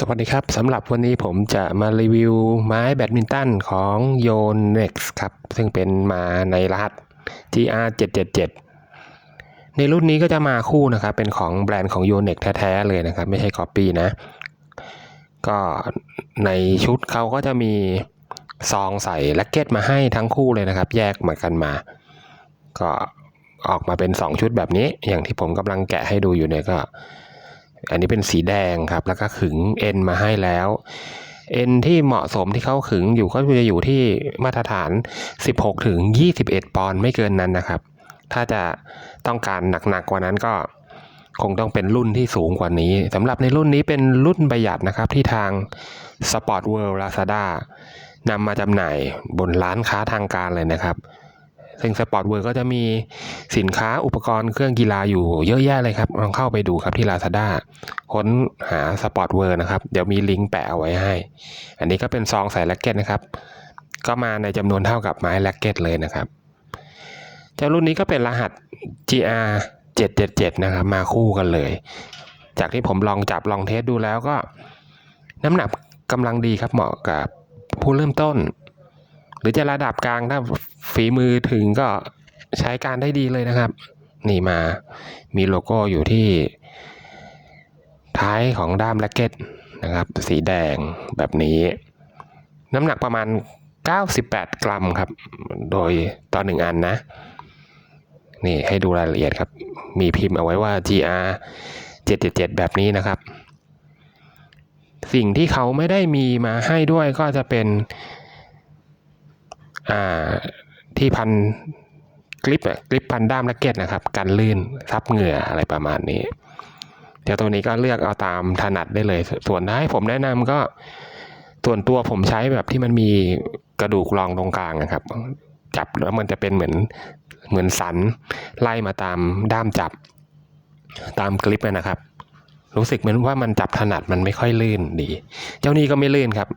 สวัสดีครับสำหรับวันนี้ผมจะมารีวิวไม้แบดมินตันของ y o n e x ครับ ซึ่งเป็นมาในรหัส GR 777ในรุ่นนี้ก็จะมาคู่นะครับ เป็นของแบรนด์ของ y o n e x แท้ ๆ เลยนะครับ ไม่ใช่คอปปี้นะ ก็ในชุดเขาก็จะมีซองใส่แล็กเก็ตมาให้ทั้งคู่เลยนะครับ แยกมากันมา ก็ออกมาเป็น 2 ชุดแบบนี้ อย่างที่ผมกำลังแกะให้ดูอยู่เนี่ยก็ อันนี้เป็นสีแดงครับ แล้วก็ขึงเอ็นมาให้แล้วเอ็นที่เหมาะสมที่เขาขึงอยู่ก็จะอยู่ที่มาตรฐาน 16 ถึง 21 ปอนด์ไม่เกินนั้นนะครับ ถ้าจะต้องการหนักๆกว่านั้นก็คงต้องเป็นรุ่นที่สูงกว่านี้สำหรับในรุ่นนี้เป็นรุ่นประหยัดนะครับที่ทาง Sport World Lazada นำมาจำหน่ายบนร้านค้าทางการเลยนะครับ ซึ่งสปอร์ตเวิร์ก็จะมีสินค้าอุปกรณ์เครื่องกีฬาอยู่เยอะแยะเลยครับ ลองเข้าไปดูครับที่ Lazada ค้นหาสปอร์ตเวิร์นะครับ เดี๋ยวมีลิงก์แปะเอาไว้ให้ อันนี้ก็เป็นซองใส่แล็กเก็ตนะครับ ก็มาในจำนวนเท่ากับไม้แล็กเก็ตเลยนะครับ เจ้ารุ่นนี้ก็เป็นรหัส GR 777 นะครับ มาคู่กันเลย จากที่ผมลองจับลองเทสดูแล้วก็ น้ำหนักกำลังดีครับเหมาะกับผู้เริ่มต้น หรือจะระดับกลางถ้าฝีมือถึงก็ใช้การได้ดีเลยนะครับ นี่มามีโลโก้อยู่ที่ ท้ายของด้ามแร็กเก็ตนะครับ สีแดงแบบนี้ น้ำหนักประมาณ 98 กรัมครับ โดยต่อหนึ่งอันนะ นี่ให้ดูรายละเอียดครับ มีพิมพ์เอาไว้ว่า GR 777 แบบนี้นะครับ สิ่งที่เขาไม่ได้มีมาให้ด้วยก็จะเป็น ที่พันกลิปอะกลิปพันด้ามแร็กเก็ตนะครับกันลื่นซับเหงื่ออะไรประมาณนี้เดี๋ยวตัวนี้ก็เลือกเอาตามถนัดได้เลย ส่วนถ้าให้ผมแนะนำก็ส่วนตัวผมใช้แบบที่มันมีกระดูกรองตรงกลางนะครับ จับแล้วมันจะเป็นเหมือนเหมือนสันไล่มาตามด้ามจับตามกลิปนะครับ รู้สึกเหมือนว่ามันจับถนัดมันไม่ค่อยลื่นดี เจ้านี้ก็ไม่ลื่นครับ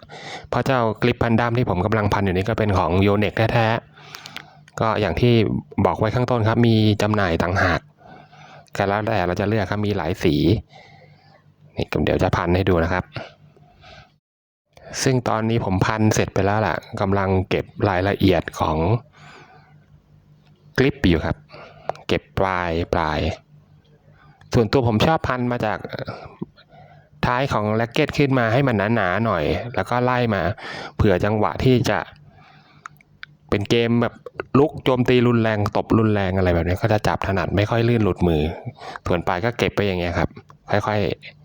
เพราะเจ้ากลิปพันด้ามที่ผมกำลังพันอยู่นี้ก็เป็นของโยเน็กแท้ๆก็อย่างที่บอกไว้ข้างต้นครับ มีจำหน่ายต่างหากก็แล้วแต่เราจะเลือกครับมีหลายสีนี่เดี๋ยวจะพันให้ดูนะครับ ซึ่งตอนนี้ผมพันเสร็จไปแล้วล่ะกำลังเก็บรายละเอียดของกลิปอยู่ครับ เก็บปลายปลาย ส่วนตัวผมชอบพันมาจากท้ายของแร็กเก็ตขึ้นมาให้มันหนาๆหน่อย แล้วก็ไล่มา เผื่อจังหวะที่จะ เป็นเกมแบบลุกโจมตีรุนแรงตบรุนแรงอะไรแบบนี้ก็จะจับถนัดไม่ค่อยลื่นหลุดมือ ส่วนปลายก็เก็บไปอย่างเงี้ยครับ ค่อย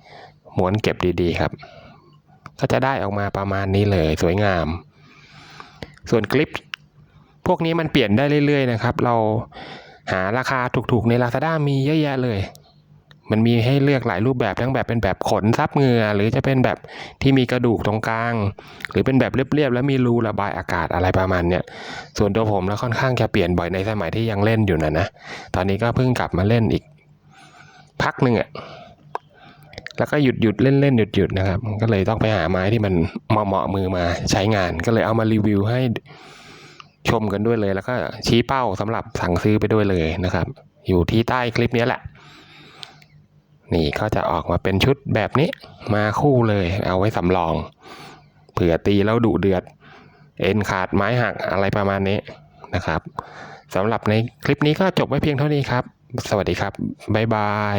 ๆม้วนเก็บดีๆครับ ก็จะได้ออกมาประมาณนี้เลยสวยงาม ส่วนคลิป พวกนี้มันเปลี่ยนได้เรื่อยๆนะครับ เราหาราคาถูกๆใน Lazada มีเยอะแยะเลย มันมีให้เลือกหลายรูปแบบทั้งแบบเป็นแบบขนซับเหงื่อหรือจะเป็นแบบที่มีกระดูกตรงกลาง หรือเป็นแบบเรียบๆแล้วมีรูระบายอากาศอะไรประมาณเนี้ยส่วนตัวผมแล้วค่อนข้างจะเปลี่ยนบ่อยในสมัยที่ยังเล่นอยู่นะนะตอนนี้ก็เพิ่งกลับมาเล่นอีก พักหนึ่งอะแล้วก็หยุดหยุดเล่นเล่นหยุดหยุดนะครับ ก็เลยต้องไปหาไม้ที่มันเหมาะเหมาะมือมาใช้งาน ก็เลยเอามารีวิวให้ชมกันด้วยเลย แล้วก็ชี้เป้าสำหรับสั่งซื้อไปด้วยเลยนะครับ อยู่ที่ใต้คลิปนี้แหละ นี่ก็จะออกมาเป็นชุดแบบนี้มาคู่เลยเอาไว้สำรอง เผื่อตีแล้วดุเดือด เอ็นขาดไม้หักอะไรประมาณนี้นะครับสำหรับในคลิปนี้ก็จบไว้เพียงเท่านี้ครับ สวัสดีครับ บ๊ายบาย